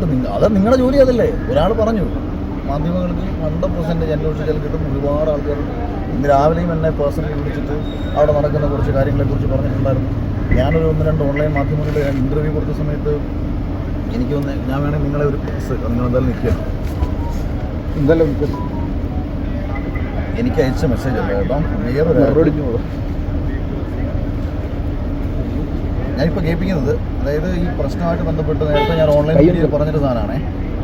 കിട്ടും. നിങ്ങൾ അത് നിങ്ങളുടെ ജോലി അതല്ലേ? ഒരാൾ പറഞ്ഞു. മാധ്യമങ്ങൾക്ക് ഹൺഡ്രഡ് പെർസെന്റേജ് അന്വേഷിച്ചാൽ കിട്ടും. ഒരുപാട് ആൾക്കാർ ഇന്ന് രാവിലെയും എന്നെ പേഴ്സണലി വിളിച്ചിട്ട് അവിടെ നടക്കുന്ന കുറച്ച് കാര്യങ്ങളെക്കുറിച്ച് പറഞ്ഞിട്ടുണ്ടായിരുന്നു. ഞാനൊരു ഒന്ന് രണ്ട് ഓൺലൈൻ മാധ്യമങ്ങളുടെ ഞാൻ ഇന്റർവ്യൂ കൊടുത്ത സമയത്ത് എനിക്ക് ഒന്ന് ഞാൻ വേണമെങ്കിൽ നിങ്ങളെ ഒരു നിങ്ങൾ എന്തായാലും നിൽക്കുക. എന്തായാലും എനിക്ക് അയച്ച മെസ്സേജ് അല്ല കേട്ടോ. വേറൊരു ഞാനിപ്പോൾ കേൾപ്പിക്കുന്നത് അതായത് ഈ പ്രശ്നമായിട്ട് ബന്ധപ്പെട്ട് നേരത്തെ ഞാൻ ഓൺലൈൻ വീഡിയോയിൽ പറഞ്ഞൊരു സാധനമാണേ.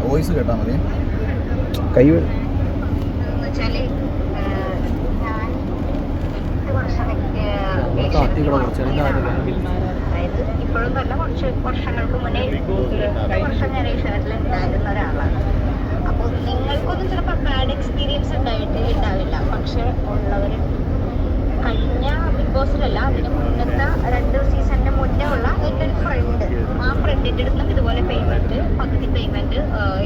വോയിസ് കേട്ടാൽ മതി. കൈ കുറച്ച് അതായത് ഇപ്പോഴൊന്നല്ല കുറച്ച് വർഷങ്ങൾക്ക് മുന്നേ എട്ട് വർഷം ഞാൻ ഏഷ്യാനെറ്റിൽ ഉണ്ടായിരുന്ന ഒരാളാണ്. അപ്പോൾ നിങ്ങൾക്കൊന്നും ചിലപ്പോൾ ബാഡ് എക്സ്പീരിയൻസ് ഉണ്ടായിട്ട് ഉണ്ടാവില്ല. പക്ഷെ ഉള്ളവർ കഴിഞ്ഞ ബിഗ് ബോസിലല്ല അതിന് മുന്നത്തെ രണ്ട് സീസണിന് മുന്നേ ഉള്ള എന്റെ ഒരു ഫ്രണ്ട് ആ ഫ്രണ്ടിന്റെ അടുത്ത് നിന്ന് ഇതുപോലെ പേയ്മെന്റ് പകുതി പേയ്മെന്റ്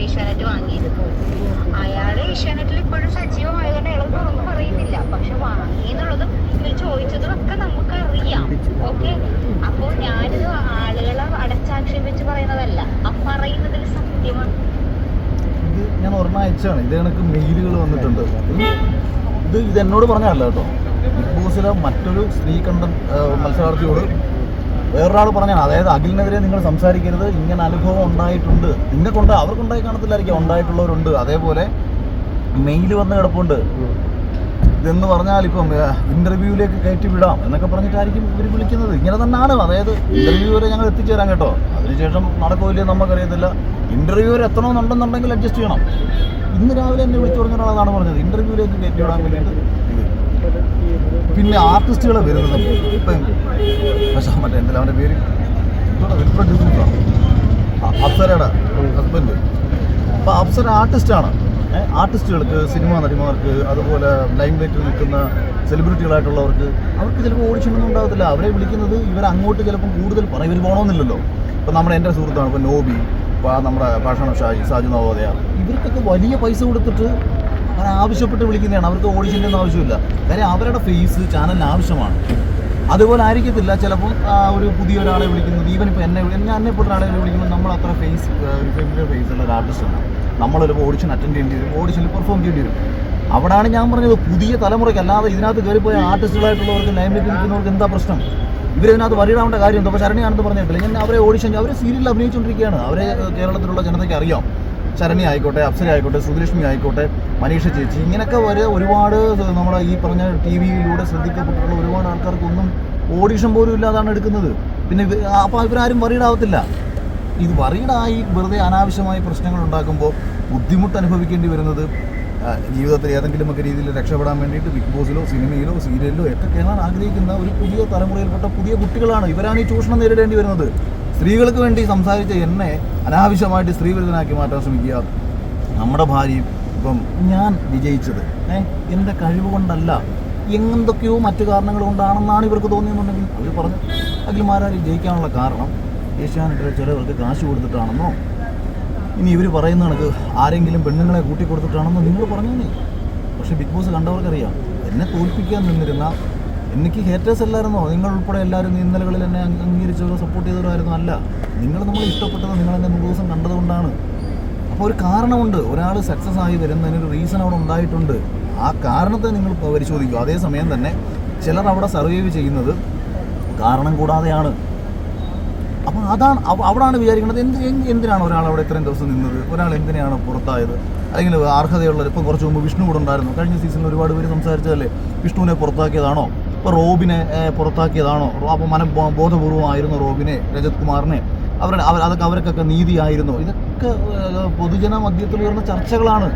ഏഷ്യാനെറ്റ് വാങ്ങിയിരുന്നു. അയാൾ ഏഷ്യാനെറ്റിൽ ഇപ്പോഴും സജീവമായതുകൊണ്ട് അയാൾ ഒന്നും പറയുന്നില്ല. പക്ഷെ വാങ്ങിയെന്നുള്ളതും ഇവർ ചോദിച്ചതും ഒക്കെ നമുക്ക് അറിയാം ഓക്കെ അപ്പോൾ ഞാനിത് ആളുകളെ അടച്ചാക്ഷേപിച്ച് പറയുന്നതല്ല. ആ പറയുന്നതിൽ സത്യമാണ്. ഞാൻ ഒരെണ്ണം അയച്ചാണ് ഇത് കണക്ക് മെയിലുകൾ വന്നിട്ടുണ്ട്. ഇത് ഇത് എന്നോട് പറഞ്ഞല്ല കേട്ടോ. ബിഗ് ബോസിലെ മറ്റൊരു സ്ത്രീ കണ്ടൻ മത്സരാർത്ഥിയോട് വേറൊരാൾ പറഞ്ഞാണ്. അതായത് അഖിലിനെതിരെ നിങ്ങൾ സംസാരിക്കരുത്. ഇങ്ങനെ അനുഭവം ഉണ്ടായിട്ടുണ്ട്. നിങ്ങൾക്കുണ്ട് അവർക്കുണ്ടായി കാണത്തില്ലായിരിക്കും. ഉണ്ടായിട്ടുള്ളവരുണ്ട്. അതേപോലെ മെയിൽ വന്ന് കിടപ്പുണ്ട്. ഇതെന്ന് പറഞ്ഞാൽ ഇപ്പം ഇന്റർവ്യൂവിലേക്ക് കയറ്റി വിടാം എന്നൊക്കെ പറഞ്ഞിട്ടായിരിക്കും ഇവർ വിളിക്കുന്നത്. ഇങ്ങനെ തന്നെയാണ്. അതായത് ഇന്റർവ്യൂ വരെ ഞങ്ങൾ എത്തിച്ചേരാം കേട്ടോ. അതിനുശേഷം നടക്കില്ല നമുക്കറിയത്തില്ല. ഇന്റർവ്യൂ വരെ എത്തണമെന്നുണ്ടെന്നുണ്ടെങ്കിൽ അഡ്ജസ്റ്റ് ചെയ്യണം. ഇന്ന് രാവിലെ എന്നെ വിളിച്ചു പറഞ്ഞ ഒരാളാണ് പറഞ്ഞത്. ഇന്റർവ്യൂവിലേക്ക് കയറ്റി വിടാൻ വേണ്ടിയിട്ട് പിന്നെ ആർട്ടിസ്റ്റുകളെ വരുന്നത് ഇപ്പം പക്ഷേ മറ്റേ എന്തെങ്കിലും അവന്റെ പേര്? പ്രൊഡ്യൂസറാണ് അപ്സരയുടെ ഹസ്ബൻഡ് അപ്പോൾ അപ്സര ആർട്ടിസ്റ്റാണ്. ആർട്ടിസ്റ്റുകൾക്ക് സിനിമാ നടിമാർക്ക് അതുപോലെ ലൈം ലൈറ്റിൽ നിൽക്കുന്ന സെലിബ്രിറ്റികളായിട്ടുള്ളവർക്ക് അവർക്ക് ചിലപ്പോൾ ഓഡിഷനൊന്നും ഉണ്ടാകത്തില്ല. അവരെ വിളിക്കുന്നത് ഇവർ അങ്ങോട്ട് ചിലപ്പം കൂടുതൽ പറയും. ഇവർ പോകണമെന്നില്ലല്ലോ ഇപ്പം നമ്മുടെ എന്റെ സുഹൃത്താണ് ഇപ്പോൾ നോബി നമ്മുടെ ഭാഷണ ഷാജി സാജു നവോദയ. ഇവർക്കൊക്കെ വലിയ പൈസ കൊടുത്തിട്ട് അവർ ആവശ്യപ്പെട്ട് വിളിക്കുന്നതാണ്. അവർക്ക് ഓഡിഷന്റെ ഒന്നും ആവശ്യമില്ല. കാര്യം അവരുടെ ഫേസ് ചാനലിന് ആവശ്യമാണ്. അതുപോലെ ആയിരിക്കത്തില്ല. ചിലപ്പോൾ ഒരു പുതിയ ഒരാളെ വിളിക്കുന്നത് ഈവൻ ഇപ്പോൾ എന്നെ എന്നെ എന്നെ പോലുള്ള ആളെ വിളിക്കുമ്പോൾ നമ്മൾ അത്ര ഫേസ് ഫെമിലിയർ ഫേസ് ഉള്ള ഒരു ആർട്ടിസ്റ്റാണ് നമ്മളൊരു ഓഡിഷൻ അറ്റൻഡ് ചെയ്യേണ്ടി വരും. ഓഡിഷനിൽ പെർഫോം ചെയ്യേണ്ടി വരും. അവിടെയാണ് ഞാൻ പറഞ്ഞത് പുതിയ തലമുറയ്ക്ക് അല്ലാതെ ഇതിനകത്ത് കയറിപ്പോയ ആർട്ടിസ്റ്റുകളായിട്ടുള്ളവർക്ക് ലൈംലൈറ്റ് നിൽക്കുന്നവർക്ക് എന്താ പ്രശ്നം? ഇവരിതിനകത്ത് വരിയിടാവേണ്ട കാര്യം എന്താ അപ്പോൾ ശരണിയാണെന്ന് പറഞ്ഞിട്ടില്ല? ഞാൻ അവരെ ഓഡിഷൻ അവർ സീരിയലിൽ അഭിനയിച്ചുകൊണ്ടിരിക്കുകയാണ്. അവരെ കേരളത്തിലുള്ള ജനതയ്ക്ക് അറിയാം. ശരണി ആയിക്കോട്ടെ അപ്സര ആയിക്കോട്ടെ സുധലക്ഷ്മി ആയിക്കോട്ടെ മനീഷ ചേച്ചി ഇങ്ങനെയൊക്കെ വരെ ഒരുപാട് നമ്മുടെ ഈ പറഞ്ഞ ടി വിയിലൂടെ ശ്രദ്ധിക്കപ്പെട്ടിട്ടുള്ള ഒരുപാട് ആൾക്കാർക്കൊന്നും ഓഡിഷൻ പോലും ഇല്ലാതാണ് എടുക്കുന്നത്. പിന്നെ അപ്പോൾ ഇവരാരും വറീഡാവത്തില്ല ഇത് വറീഡായി വെറുതെ അനാവശ്യമായി പ്രശ്നങ്ങൾ ഉണ്ടാക്കുമ്പോൾ ബുദ്ധിമുട്ട് അനുഭവിക്കേണ്ടി വരുന്നത് ജീവിതത്തിൽ ഏതെങ്കിലുമൊക്കെ രീതിയിൽ രക്ഷപ്പെടാൻ വേണ്ടിയിട്ട് ബിഗ് ബോസിലോ സിനിമയിലോ സീരിയലിലോ ഒക്കെ കയറാൻ ആഗ്രഹിക്കുന്ന ഒരു പുതിയ തലമുറയിൽപ്പെട്ട പുതിയ കുട്ടികളാണ്. ഇവരാണ് ഈ ചൂഷണം നേരിടേണ്ടി വരുന്നത്. സ്ത്രീകൾക്ക് വേണ്ടി സംസാരിച്ച എന്നെ അനാവശ്യമായിട്ട് സ്ത്രീവിരുദ്ധനാക്കി മാറ്റാൻ ശ്രമിക്കുക. നമ്മുടെ ഭാര്യയും ഇപ്പം ഞാൻ വിജയിച്ചത്. ഏ എന്റെ കഴിവ് കൊണ്ടല്ല. എന്തൊക്കെയോ മറ്റു കാരണങ്ങൾ കൊണ്ടാണെന്നാണ് ഇവർക്ക് തോന്നിയെന്നുണ്ടെങ്കിൽ അവർ പറഞ്ഞു അഖിൽമാരാർ ജയിക്കാനുള്ള കാരണം ഏഷ്യാനെറ്റിലെ ചിലവർക്ക് കാശ് കൊടുത്തിട്ടാണെന്നോ? ഇനി ഇവർ പറയുന്ന കണക്ക് ആരെങ്കിലും പെണ്ണുങ്ങളെ കൂട്ടി കൊടുത്തിട്ടാണെന്നോ നിങ്ങൾ പറഞ്ഞു പക്ഷേ ബിഗ് ബോസ് കണ്ടവർക്കറിയാം എന്നെ തോൽപ്പിക്കാൻ നിന്നിരുന്ന എനിക്ക് ഹേറ്റേഴ്സ് അല്ലായിരുന്നോ? നിങ്ങൾ ഉൾപ്പെടെ എല്ലാവരും ഇന്നലകളിൽ എന്നെ അംഗീകരിച്ചവരോ സപ്പോർട്ട് ചെയ്തവരായിരുന്നു? അല്ല. നിങ്ങൾ നമ്മൾ ഇഷ്ടപ്പെട്ടത് നിങ്ങൾ എന്നെ മൂന്ന് ദിവസം കണ്ടതുകൊണ്ടാണ്. അപ്പോൾ ഒരു കാരണമുണ്ട്. ഒരാൾ സക്സസ് ആയി വരുന്നതിന് ഒരു റീസൺ അവിടെ ഉണ്ടായിട്ടുണ്ട്. ആ കാരണത്തെ നിങ്ങൾ പരിശോധിക്കുക. അതേസമയം തന്നെ ചിലർ അവിടെ സർവൈവ് ചെയ്യുന്നത് കാരണം കൂടാതെയാണ്. അപ്പോൾ അതാണ് അവ- അവിടാണ് വിചാരിക്കുന്നത്. എന്ത് എന്തിനാണ് ഒരാൾ അവിടെ ഇത്രയും ദിവസം നിന്നത്? ഒരാൾ എന്തിനാണ് പുറത്തായത്? അല്ലെങ്കിൽ അർഹതയുള്ളവർ ഇപ്പം കുറച്ച് മുമ്പ് വിഷ്ണു കൂടെ ഉണ്ടായിരുന്നു. കഴിഞ്ഞ സീസണിൽ ഒരുപാട് പേര് സംസാരിച്ചതല്ലേ? വിഷ്ണുവിനെ പുറത്താക്കിയതാണോ? ഇപ്പോൾ റോബിനെ പുറത്താക്കിയതാണോ? അപ്പോൾ മന ബോധപൂർവമായിരുന്നു റോബിനെ രജത് കുമാറിനെ. അവരുടെ അവർ അതൊക്കെ അവർക്കൊക്കെ നീതിയായിരുന്നു? ഇതൊക്കെ പൊതുജന മധ്യത്തിൽ ഉയർന്ന ചർച്ചകളാണ്.